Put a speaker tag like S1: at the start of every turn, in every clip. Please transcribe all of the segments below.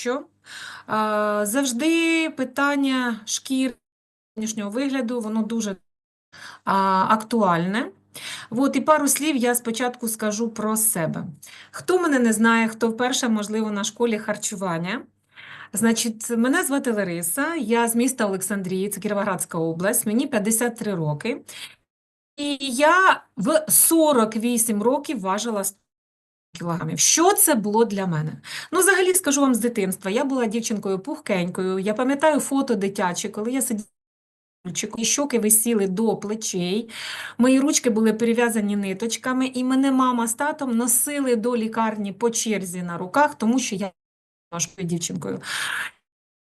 S1: що завжди питання шкіри зовнішнього вигляду, воно дуже актуальне. От, і пару слів я спочатку скажу про себе. Хто мене не знає, хто вперше, можливо, на школі харчування. Значить, мене звати Лариса, я з міста Олександрії, це Кіровоградська область, мені 53 роки. І я в 48 років важила 100 кілограмів. Що це було для мене? Ну, взагалі, скажу вам з дитинства. Я була дівчинкою пухкенькою. Я пам'ятаю фото дитячі, коли я сиділа, і щоки висіли до плечей. Мої ручки були перев'язані ниточками, і мене мама з татом носили до лікарні по черзі на руках, тому що я важкою дівчинкою.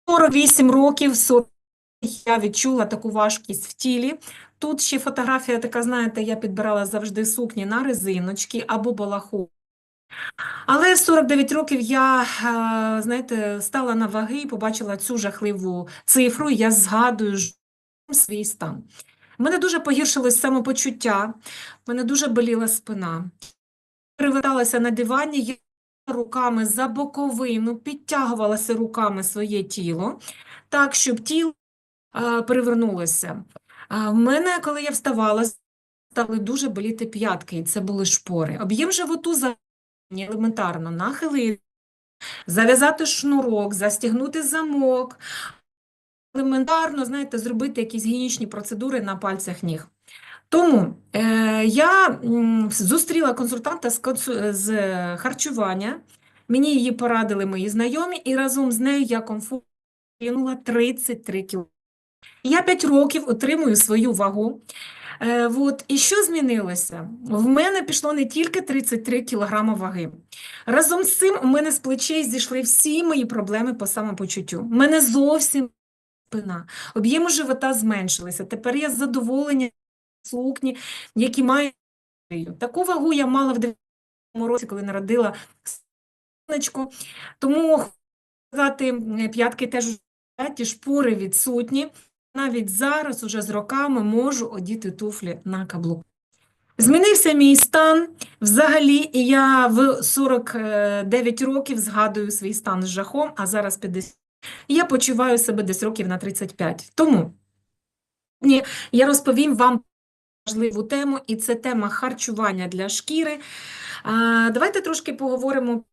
S1: 48 років 40 я відчула таку важкість в тілі. Тут ще фотографія така, знаєте, я підбирала завжди сукні на резиночки або балаху. Але в 49 років я, е, знаєте, стала на ваги і побачила цю жахливу цифру, і я згадую свій стан. У мене дуже погіршилось самопочуття, в мене дуже боліла спина. Переверталася на дивані, я руками за боковину, підтягувалася руками своє тіло, так, щоб тіло е, перевернулося. В мене, коли я вставала, стали дуже боліти п'ятки, і це були шпори. Об'єм животу за елементарно нахилити, зав'язати шнурок, застігнути замок, елементарно, знаєте, зробити якісь гігієнічні процедури на пальцях ніг. Тому е, я зустріла консультанта з, з харчування, мені її порадили мої знайомі, і разом з нею я комфортно кинула 33 кг. Я 5 років отримую свою вагу. Е, от. І що змінилося? В мене пішло не тільки 33 кг ваги. Разом з цим у мене з плечей зійшли всі мої проблеми по самопочуттю. У мене зовсім спина, об'єми живота зменшилися. Тепер я з задоволенням сукні, які маю. Таку вагу я мала в 9 році, коли народила сонечко. Тому сказати, п'ятки теж шпори відсутні. Навіть зараз, уже з роками, можу одіти туфлі на каблук. Змінився мій стан взагалі, і я в 49 років згадую свій стан з жахом, а зараз 50. Я почуваю себе десь років на 35. Тому я розповім вам важливу тему, і це тема харчування для шкіри. Давайте трошки поговоримо,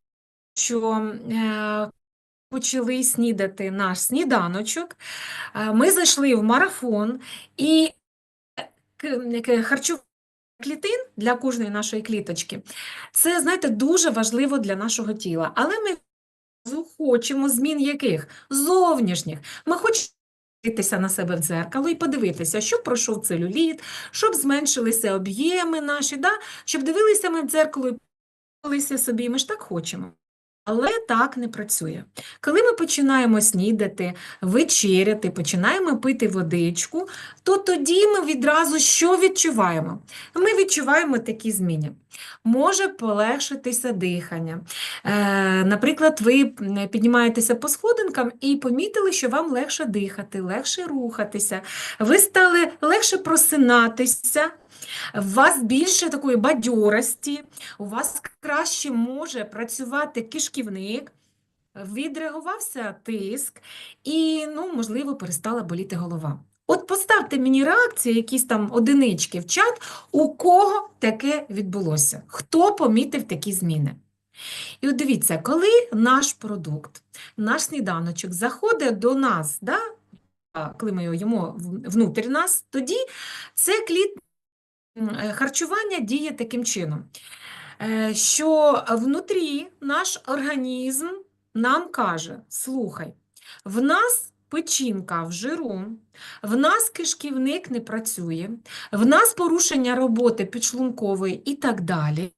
S1: що е, почали снідати наш сніданочок. Е, Ми зайшли в марафон, і к- харчування клітин для кожної нашої кліточки це, знаєте, дуже важливо для нашого тіла. Але ми хочемо змін яких? Зовнішніх. Ми хочемо дивитися на себе в дзеркало і подивитися, щоб пройшов целюліт, щоб зменшилися об'єми наші, да? щоб дивилися ми в дзеркало і подивилися собі. Ми ж так хочемо. Але так не працює. Коли ми починаємо снідати, вечеряти, починаємо пити водичку, то тоді ми відразу що відчуваємо? Ми відчуваємо такі зміни. Може полегшитися дихання. Е, наприклад, ви піднімаєтеся по сходинкам і помітили, що вам легше дихати, легше рухатися, ви стали легше просинатися, у вас більше такої бадьорості, у вас краще може працювати кишківник, відреагувався тиск і, ну, можливо, перестала боліти голова. От поставте мені реакції, якісь там одинички в чат, у кого таке відбулося, хто помітив такі зміни. І от дивіться, коли наш продукт, наш сніданочок заходить до нас, да, коли ми його їмо внутрі нас, тоді це кліт м, е, харчування діє таким чином, е, що внутрі наш організм нам каже: слухай, в нас печінка в жиру, в нас кишківник не працює, в нас порушення роботи підшлункової і так далі.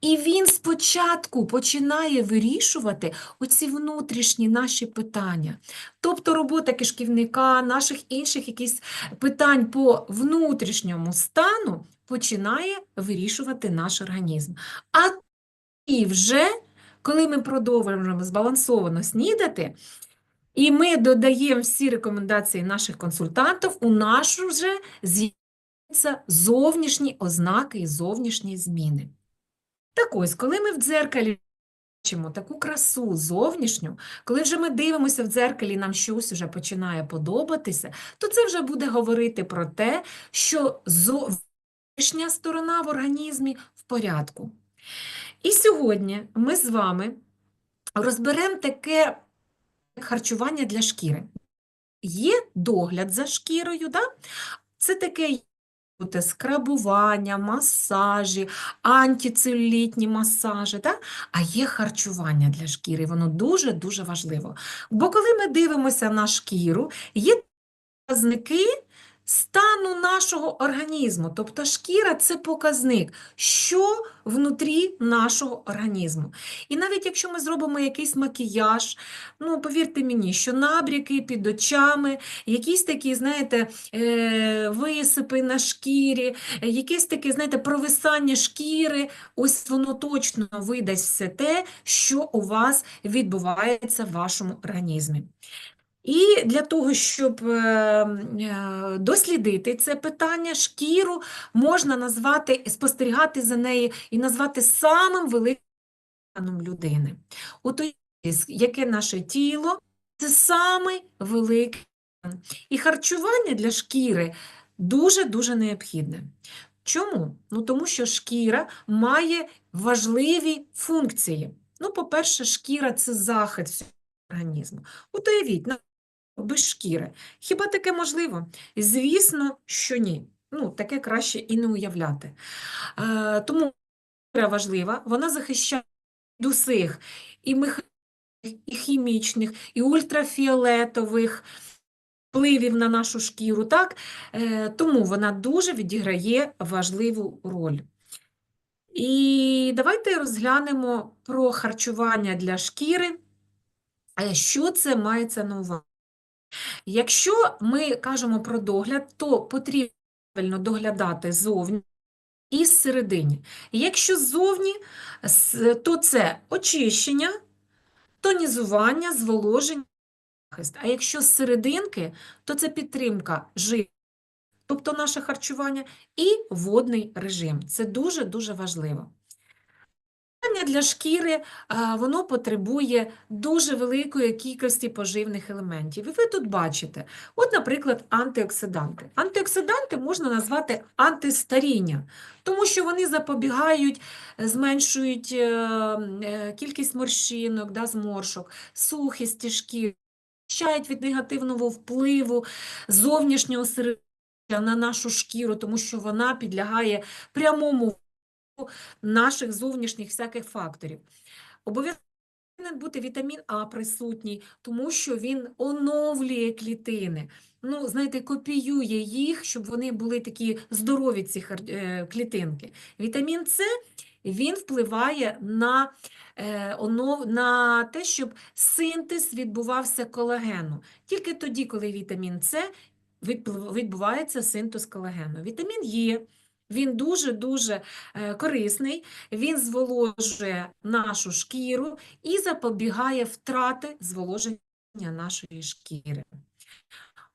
S1: І він спочатку починає вирішувати оці внутрішні наші питання. Тобто робота кишківника, наших інших якісь питань по внутрішньому стану починає вирішувати наш організм. А і вже, коли ми продовжуємо збалансовано снідати, і ми додаємо всі рекомендації наших консультантів, у нас вже з'являються зовнішні ознаки і зовнішні зміни. Так ось, коли ми в дзеркалі бачимо таку красу зовнішню, коли вже ми дивимося в дзеркалі, нам щось вже починає подобатися, то це вже буде говорити про те, що зовнішня сторона в організмі в порядку. І сьогодні ми з вами розберемо таке харчування для шкіри. Є догляд за шкірою, да? це таке бути скрабування, масажі, антицелюлітні масажі, так? а є харчування для шкіри, воно дуже-дуже важливо. Бо коли ми дивимося на шкіру, є показники стану нашого організму. Тобто шкіра – це показник, що внутрі нашого організму. І навіть якщо ми зробимо якийсь макіяж, ну, повірте мені, що набряки під очами, якісь такі, знаєте, е, висипи на шкірі, якесь таке, знаєте, провисання шкіри, ось воно точно видасть все те, що у вас відбувається в вашому організмі. І для того, щоб е, е, дослідити це питання, шкіру можна назвати, спостерігати за нею і назвати самим великим органом людини. От яке наше тіло це самий великий орган. І харчування для шкіри дуже-дуже необхідне. Чому? Ну, тому що шкіра має важливі функції. Ну, по-перше, шкіра це захист організму. Уявіть, без шкіри. Хіба таке можливо? Звісно, що ні. Ну, таке краще і не уявляти. Е, тому шкіра важлива, вона захищає від усіх і механічних, і хімічних, і ультрафіолетових впливів на нашу шкіру. Так? Е, тому вона дуже відіграє важливу роль. І давайте розглянемо про харчування для шкіри. Що це мається на увазі? Якщо ми кажемо про догляд, то потрібно доглядати зовні і зсередині. Якщо ззовні, то це очищення, тонізування, зволоження, захист. А якщо з серединки, то це підтримка жиру, тобто наше харчування, і водний режим. Це дуже-дуже важливо. Для шкіри воно потребує дуже великої кількості поживних елементів. І ви тут бачите, от, наприклад, антиоксиданти. Антиоксиданти можна назвати антистаріння, тому що вони запобігають, зменшують е, е, кількість морщинок, да, зморшок, сухості шкіри, захищають від негативного впливу зовнішнього середовища на нашу шкіру, тому що вона підлягає прямому наших зовнішніх всяких факторів. Обов'язково бути вітамін А присутній, тому що він оновлює клітини. Ну, знаєте, копіює їх, щоб вони були такі здорові, ці е, клітинки. Вітамін С він впливає на е, на те, щоб синтез відбувався колагену. Тільки тоді, коли вітамін С відбувається синтез колагену. Вітамін Е він дуже-дуже е, корисний, він зволожує нашу шкіру і запобігає втрати зволоження нашої шкіри.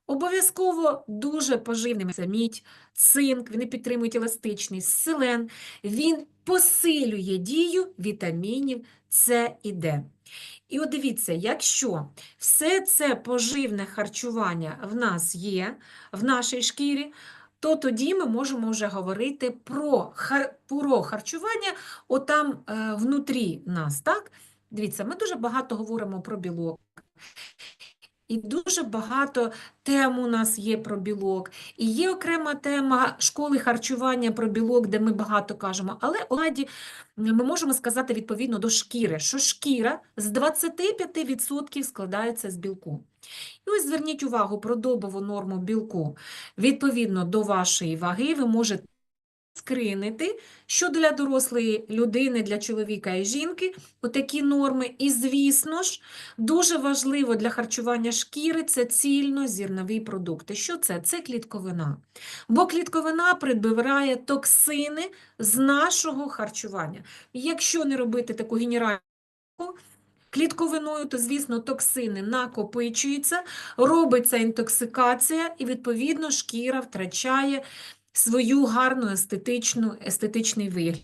S1: Обов'язково дуже поживними це мідь, цинк, вони підтримують еластичність, селен, він посилює дію вітамінів С і Д. І от дивіться, якщо все це поживне харчування в нас є в нашій шкірі, то тоді ми можемо вже говорити про про харчування отам е, внутрі нас. так? Дивіться, ми дуже багато говоримо про білок. І дуже багато тем у нас є про білок. І є окрема тема школи харчування про білок, де ми багато кажемо. Але оладі ми можемо сказати відповідно до шкіри, що шкіра з 25% складається з білку. І ось зверніть увагу про добову норму білку. Відповідно до вашої ваги, ви можете скринити, що для дорослої людини, для чоловіка і жінки отакі норми. І, звісно ж, дуже важливо для харчування шкіри це цільнозірнові продукти. Що це? Це клітковина. Бо клітковина прибирає токсини з нашого харчування. Якщо не робити таку генеральну клітковиною, то, звісно, токсини накопичуються, робиться інтоксикація, і, відповідно, шкіра втрачає свою гарну естетичну, естетичний вигляд.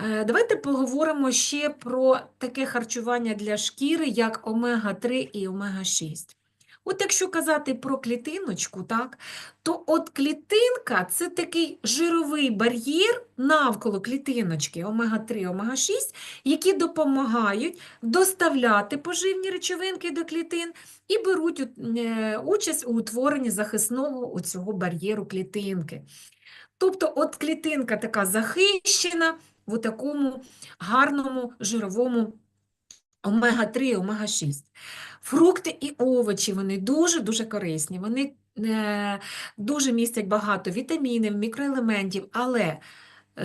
S1: Е, Давайте поговоримо ще про таке харчування для шкіри, як омега-3 і омега-6. От якщо казати про клітиночку, так, то от клітинка – це такий жировий бар'єр навколо клітиночки омега-3, омега-6, які допомагають доставляти поживні речовинки до клітин і беруть е, участь у утворенні захисного оцього бар'єру клітинки. Тобто от клітинка така захищена в такому гарному жировому омега-3, омега-6. Фрукти і овочі, вони дуже-дуже корисні. Вони е, дуже містять багато вітамінів, мікроелементів, але е,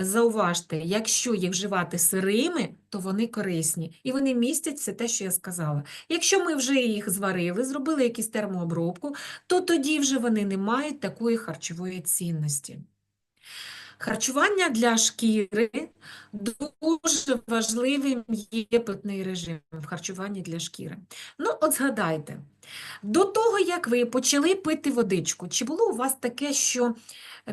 S1: зауважте, якщо їх вживати сирими, то вони корисні. І вони містять все те, що я сказала. Якщо ми вже їх зварили, зробили якусь термообробку, то тоді вже вони не мають такої харчової цінності. Харчування для шкіри дуже важливим є питний режим в харчуванні для шкіри. Ну, от згадайте, до того, як ви почали пити водичку, чи було у вас таке, що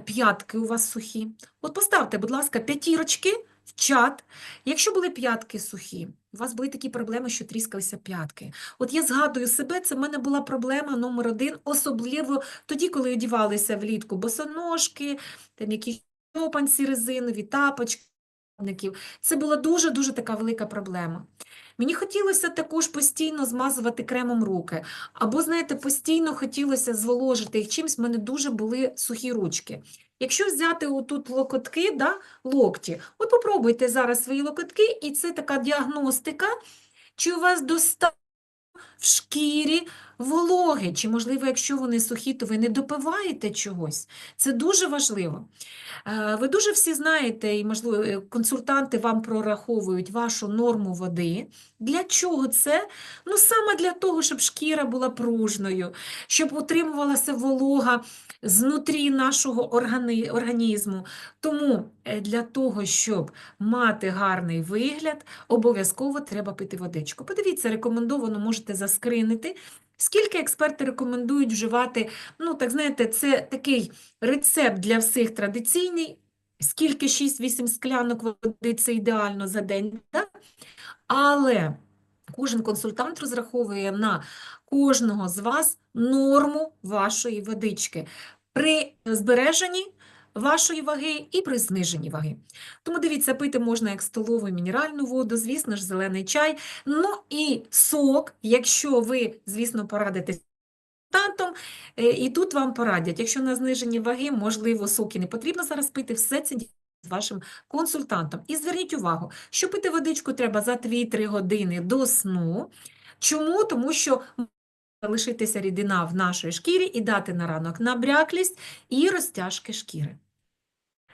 S1: п'ятки у вас сухі? От поставте, будь ласка, п'ятірочки в чат. Якщо були п'ятки сухі, у вас були такі проблеми, що тріскалися п'ятки. От я згадую себе, це в мене була проблема номер один, особливо тоді, коли одівалися влітку босоножки, там якісь шльопанці резинові, тапочки. Це була дуже-дуже така велика проблема. Мені хотілося також постійно змазувати кремом руки, або, знаєте, постійно хотілося зволожити їх чимось, в мене дуже були сухі ручки. Якщо взяти отут локотки, да, локті, от попробуйте зараз свої локотки, і це така діагностика, чи у вас достатньо в шкірі вологи, чи, можливо, якщо вони сухі, то ви не допиваєте чогось. Це дуже важливо. Е, Ви дуже всі знаєте, і, можливо, е, консультанти вам прораховують вашу норму води. Для чого це? Ну, саме для того, щоб шкіра була пружною, щоб утримувалася волога знутрі нашого організму. Тому е, для того, щоб мати гарний вигляд, обов'язково треба пити водичку. Подивіться, рекомендовано, можете заскринити. Скільки експерти рекомендують вживати, ну, так знаєте, це такий рецепт для всіх традиційний, скільки 6-8 склянок води це ідеально за день, да? але кожен консультант розраховує на кожного з вас норму вашої водички при збереженні вашої ваги і при зниженні ваги. Тому дивіться, пити можна як столову мінеральну воду, звісно ж, зелений чай, ну і сок, якщо ви, звісно, порадитесь консультантом, е, і тут вам порадять, якщо на зниженні ваги, можливо, соки не потрібно зараз пити, все це з вашим консультантом. І зверніть увагу, що пити водичку треба за 2-3 години до сну. Чому? Тому що лишитися рідина в нашій шкірі і дати на ранок набряклість і розтяжки шкіри.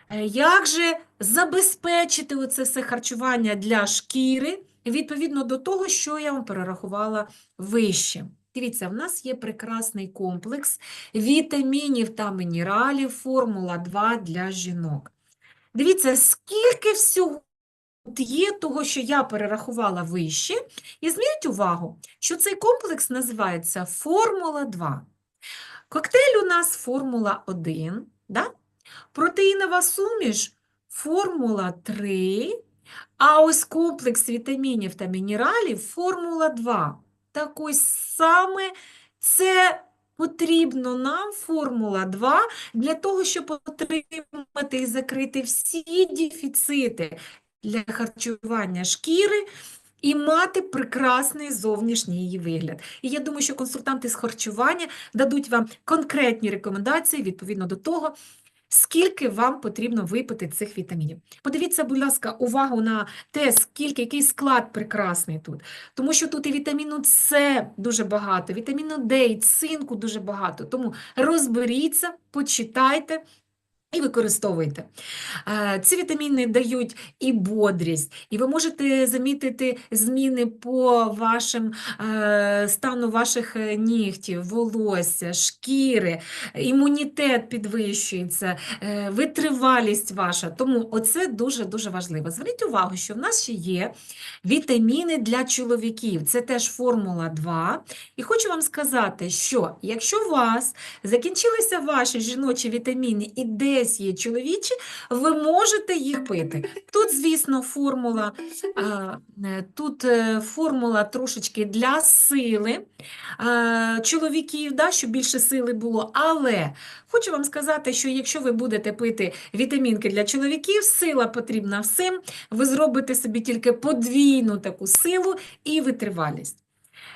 S1: Е, Як же забезпечити оце все харчування для шкіри відповідно до того, що я вам перерахувала вище? Дивіться, в нас є прекрасний комплекс вітамінів та мінералів, формула 2 для жінок. Дивіться, скільки всього є того, що я перерахувала вище. І зверніть увагу, що цей комплекс називається формула 2. Коктейль у нас формула 1, да? протеїнова суміш формула 3, а ось комплекс вітамінів та мінералів формула 2. Так ось саме це потрібно нам формула 2 для того, щоб отримати і закрити всі дефіцити для харчування шкіри і мати прекрасний зовнішній її вигляд. І я думаю, що консультанти з харчування дадуть вам конкретні рекомендації відповідно до того, скільки вам потрібно випити цих вітамінів. Подивіться, будь ласка, увагу на те, скільки, який склад прекрасний тут. Тому що тут і вітаміну С дуже багато, вітаміну Д, і цинку дуже багато. Тому розберіться, почитайте. І використовуйте. Е, Ці вітаміни дають і бодрість, і ви можете замітити зміни по вашим е, стану ваших е, нігтів, волосся, шкіри, імунітет підвищується, витривалість ваша. Тому оце дуже-дуже важливо. Зверніть увагу, що в нас ще є вітаміни для чоловіків. Це теж формула 2. І хочу вам сказати, що якщо у вас закінчилися ваші жіночі вітаміни і десь є чоловічі, ви можете їх пити. Тут, звісно, формула, е, тут е, формула трошечки для сили чоловіків, да, щоб більше сили було. Але хочу вам сказати, що якщо ви будете пити вітамінки для чоловіків, сила потрібна всім, ви зробите собі тільки подвійну таку силу і витривалість.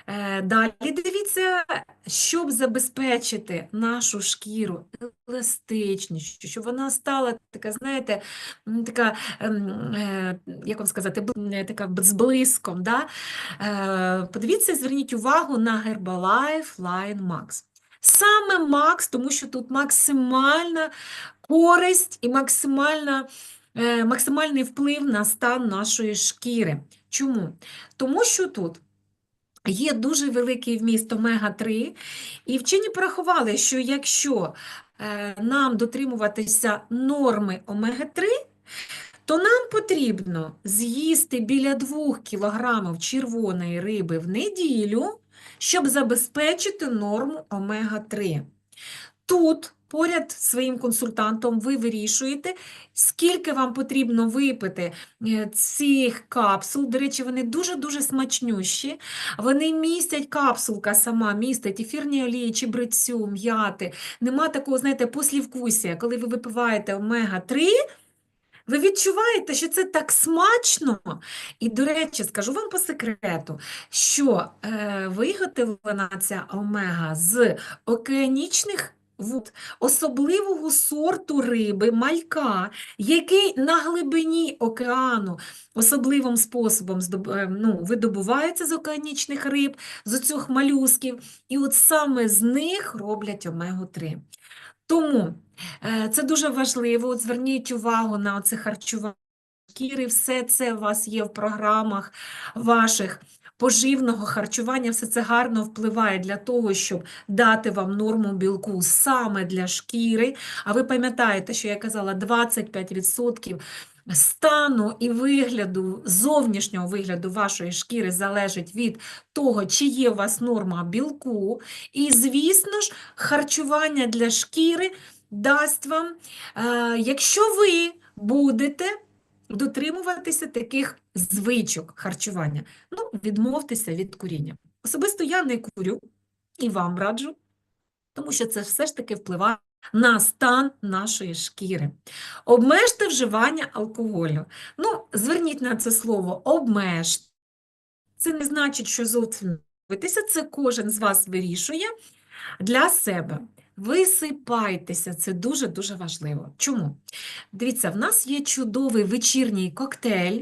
S1: Е, Далі дивіться, щоб забезпечити нашу шкіру еластичністю, щоб вона стала така, знаєте, така, ем, е, як вам сказати, е, така з блиском. Да? Подивіться, зверніть увагу на Herbalife Line Max. Саме Max, тому що тут максимальна користь і максимальна, максимальний вплив на стан нашої шкіри. Чому? Тому що тут Є дуже великий вміст омега-3, і вчені порахували, що якщо е, нам дотримуватися норми омега-3, то нам потрібно з'їсти біля 2 кг червоної риби в неділю, щоб забезпечити норму омега-3. Тут поряд з своїм консультантом ви вирішуєте, скільки вам потрібно випити е, цих капсул. До речі, вони дуже-дуже смачнющі. Вони містять, капсулка сама містить ефірні олії, чебрецю, м'яти. Нема такого, знаєте, послівкусія. Коли ви випиваєте омега-3, ви відчуваєте, що це так смачно. І, до речі, скажу вам по секрету, що е, виготовлена ця омега з океанічних особливого сорту риби, малька, який на глибині океану особливим способом е, ну, видобувається з океанічних риб, з оцих молюсків, і от саме з них роблять омегу-3. Тому е, це дуже важливо. От зверніть увагу на оце харчування шкіри, все це у вас є в програмах ваших поживного харчування, все це гарно впливає для того, щоб дати вам норму білку саме для шкіри. А ви пам'ятаєте, що я казала, 25% стану і вигляду, зовнішнього вигляду вашої шкіри залежить від того, чи є у вас норма білку. І, звісно ж, харчування для шкіри дасть вам, е, якщо ви будете дотримуватися таких звичок харчування. Ну, відмовтеся від куріння. Особисто я не курю і вам раджу, тому що це все ж таки впливає на стан нашої шкіри. Обмежте вживання алкоголю. Ну, зверніть на це слово обмежте. Це не значить, що зовсім це кожен з вас вирішує для себе. Висипайтеся, це дуже-дуже важливо. Чому? Дивіться, в нас є чудовий вечірній коктейль,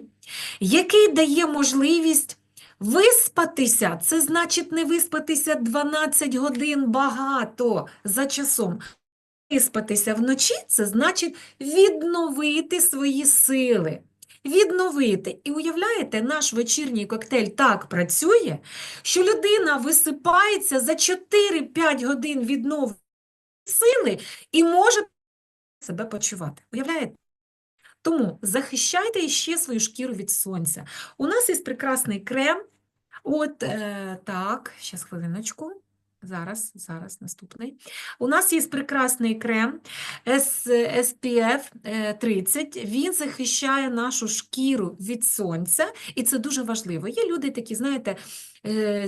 S1: який дає можливість виспатися. Це значить не виспатися 12 годин багато за часом. Виспатися вночі це значить відновити свої сили. Відновити. І уявляєте, наш вечірній коктейль так працює, що людина висипається за 4-5 годин відновлення сили і може себе почувати. Уявляєте? Тому захищайте ще свою шкіру від сонця. У нас є прекрасний крем. От е, так, зараз хвилиночку. Зараз, зараз наступний. У нас є прекрасний крем SPF е, 30. Він захищає нашу шкіру від сонця, і це дуже важливо. Є люди такі, знаєте, е,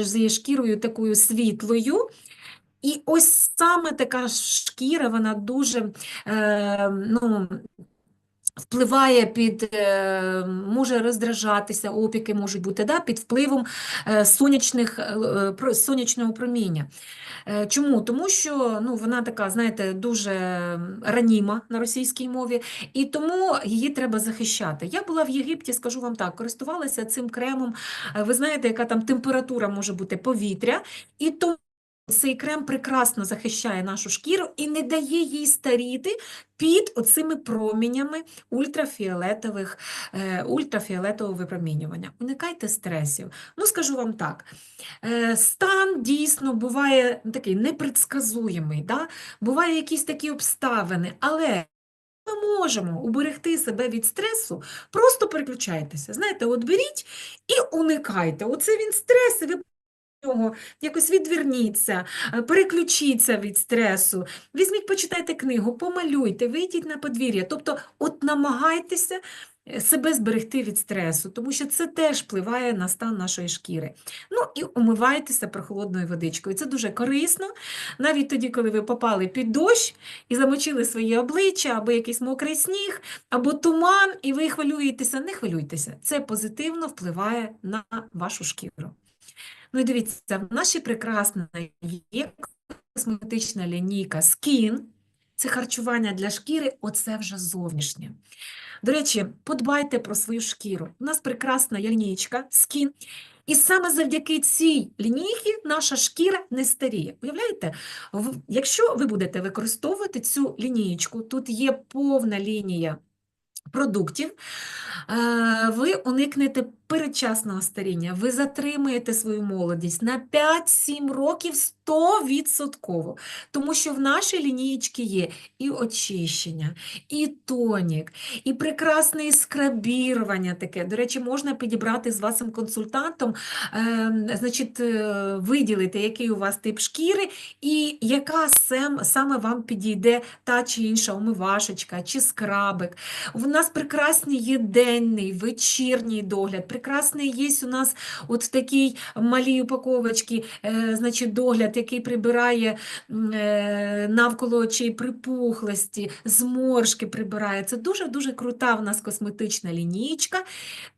S1: зі шкірою такою світлою. І ось саме така шкіра, вона дуже е, ну, впливає під, е, може роздражатися, опіки можуть бути да, під впливом е, сонячних, е, сонячного проміння. Е, Чому? Тому що ну, вона така, знаєте, дуже раніма на російській мові, і тому її треба захищати. Я була в Єгипті, скажу вам так, користувалася цим кремом. Е, Ви знаєте, яка там температура може бути повітря, і тому цей крем прекрасно захищає нашу шкіру і не дає їй старіти під оцими промінями ультрафіолетових, е, ультрафіолетового випромінювання. Уникайте стресів. Ну, скажу вам так, е, стан дійсно буває такий непредсказуємий, да? буває якісь такі обставини, але ми можемо уберегти себе від стресу, просто переключайтеся. Знаєте, от беріть і уникайте. Оце він стрес, і ви нього, якось відверніться, е, переключіться від стресу, візьміть, почитайте книгу, помалюйте, вийдіть на подвір'я. Тобто, от намагайтеся е, себе зберегти від стресу, тому що це теж впливає на стан нашої шкіри. Ну і умивайтеся прохолодною водичкою. Це дуже корисно, навіть тоді, коли ви попали під дощ і замочили своє обличчя, або якийсь мокрий сніг, або туман, і ви хвилюєтеся, не хвилюйтеся. Це позитивно впливає на вашу шкіру. Ну і дивіться, в нашій прекрасної є косметична лінійка Skin. Це харчування для шкіри, оце вже зовнішнє. До речі, подбайте про свою шкіру. У нас прекрасна лінійка Skin. І саме завдяки цій лінійці наша шкіра не старіє. Уявляєте? Якщо ви будете використовувати цю лінієчку, тут є повна лінія продуктів, е, ви уникнете передчасного старіння, ви затримуєте свою молодість на 5-7 років 100%. Тому що в нашій лінієчці є і очищення, і тонік, і прекрасне скрабірування таке. До речі, можна підібрати з вашим консультантом, е, значить, е, виділити, який у вас тип шкіри, і яка сем, саме вам підійде та чи інша омивашечка, чи скрабик. У нас прекрасний є денний, вечірній догляд, прекрасний є у нас от в такій малій упаковочці, е, значить, догляд, який прибирає е, навколо очей припухлості, зморшки прибирає. Це дуже-дуже крута в нас косметична лінійка,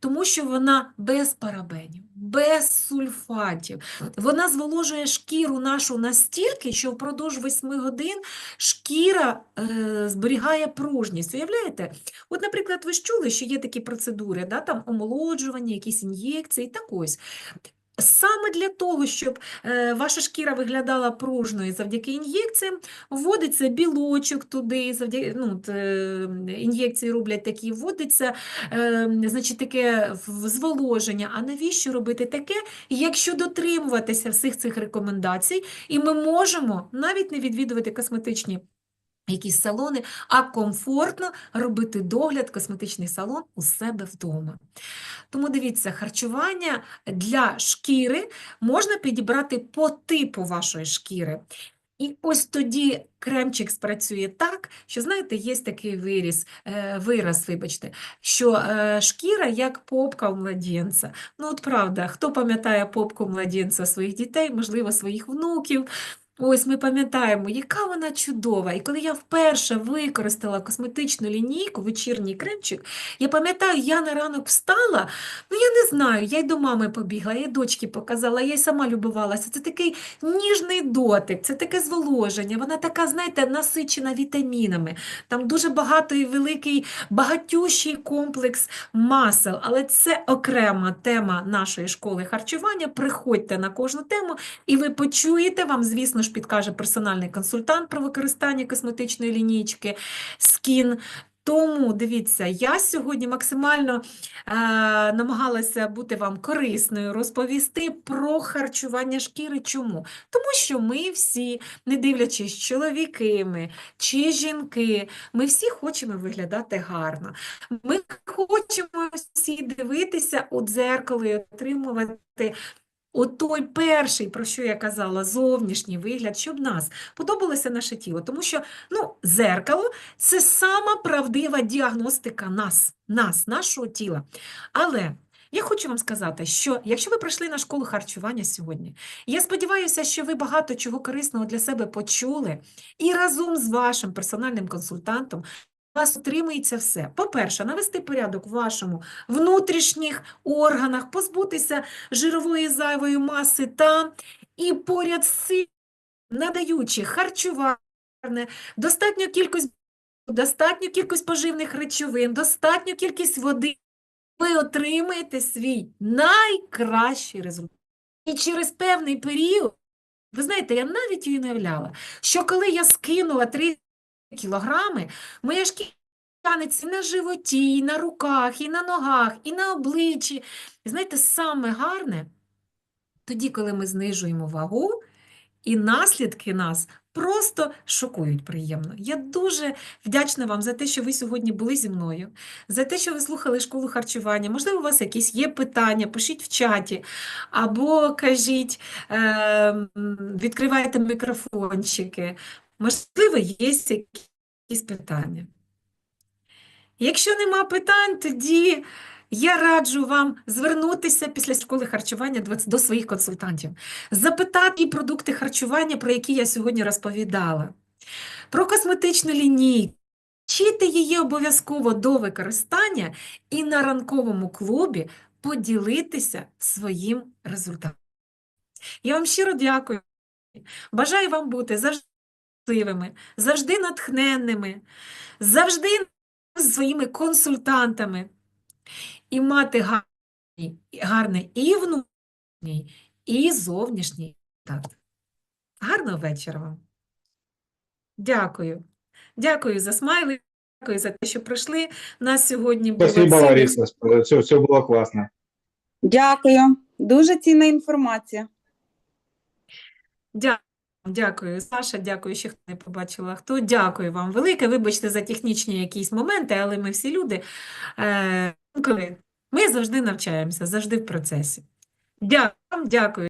S1: тому що вона без парабенів, без сульфатів. Вона зволожує шкіру нашу настільки, що впродовж 8 годин шкіра е, зберігає пружність. Уявляєте? От, наприклад, ви ж чули, що є такі процедури, да, там омолоджування, якісь ін'єкції, так ось. Саме для того, щоб е, ваша шкіра виглядала пружною завдяки ін'єкціям, вводиться білочок туди, завдяки, ну, е, ін'єкції роблять такі, вводиться е, значить, таке зволоження. А навіщо робити таке, якщо дотримуватися всіх цих рекомендацій, і ми можемо навіть не відвідувати косметичні якісь салони, а комфортно робити догляд, косметичний салон у себе вдома. Тому дивіться, харчування для шкіри можна підібрати по типу вашої шкіри. І ось тоді кремчик спрацює так, що, знаєте, є такий виріз, е, вираз, вибачте, що е, шкіра як попка у младенця. Ну, от правда, хто пам'ятає попку младенця своїх дітей, можливо, своїх внуків, Ось ми пам'ятаємо, яка вона чудова. І коли я вперше використала косметичну лінійку, вечірній кремчик, я пам'ятаю, я на ранок встала, ну я не знаю, я й до мами побігла, я й дочці показала, я й сама любувалася. Це такий ніжний дотик, це таке зволоження, вона така, знаєте, насичена вітамінами. Там дуже багато і великий, багатющий комплекс масел, але це окрема тема нашої школи харчування. Приходьте на кожну тему, і ви почуєте, вам, звісно ж, підкаже персональний консультант про використання косметичної лінійки Skin. Тому дивіться, я сьогодні максимально е, намагалася бути вам корисною, розповісти про харчування шкіри. Чому? Тому що ми всі, не дивлячись, чоловіки ми чи жінки, ми всі хочемо виглядати гарно. Ми хочемо всі дивитися у дзеркало і отримувати От той перший, про що я казала, зовнішній вигляд, щоб нас подобалося наше тіло. Тому що ну, зеркало – це сама правдива діагностика нас, нас, нашого тіла. Але я хочу вам сказати, що якщо ви прийшли на школу харчування сьогодні, я сподіваюся, що ви багато чого корисного для себе почули, і разом з вашим персональним консультантом вас отримується все. По-перше, навести порядок в вашому внутрішніх органах, позбутися жирової зайвої маси там, і поряд з цим, надаючи харчування, достатню кількість, достатню кількість поживних речовин, достатню кількість води, ви отримаєте свій найкращий результат. І через певний період, ви знаєте, я навіть уявляла, що коли я скинула 3 кілограми, моя шкіра і на животі, і на руках, і на ногах, і на обличчі. Знаєте, саме гарне тоді, коли ми знижуємо вагу і наслідки нас просто шокують приємно. Я дуже вдячна вам за те, що ви сьогодні були зі мною, за те, що ви слухали школу харчування. Можливо, у вас якісь є питання, пишіть в чаті, або кажіть, е, відкривайте мікрофончики. Можливо, є якісь питання. Якщо нема питань, тоді я раджу вам звернутися після школи харчування до- своїх консультантів, запитати продукти харчування, про які я сьогодні розповідала, про косметичну лінійку. Вчити її обов'язково до використання і на ранковому клубі поділитися своїм результатом. Я вам щиро дякую. Бажаю вам бути завжди щасливими, завжди натхненними, завжди з своїми консультантами і мати гарний, гарний і внутрішній, і зовнішній контакт. Гарного вечора вам. Дякую. Дякую за смайли, дякую за те, що прийшли. Нас сьогодні було
S2: Спасибо, Лариса. Все, все было классно.
S3: Дякую. Дуже цінна інформація.
S1: Дякую, дякую, Саша, дякую, ще хто не побачила хто. Дякую вам велике. Вибачте за технічні якісь моменти, але ми всі люди. Е, Ми завжди навчаємося, завжди в процесі. Дякую, вам, дякую.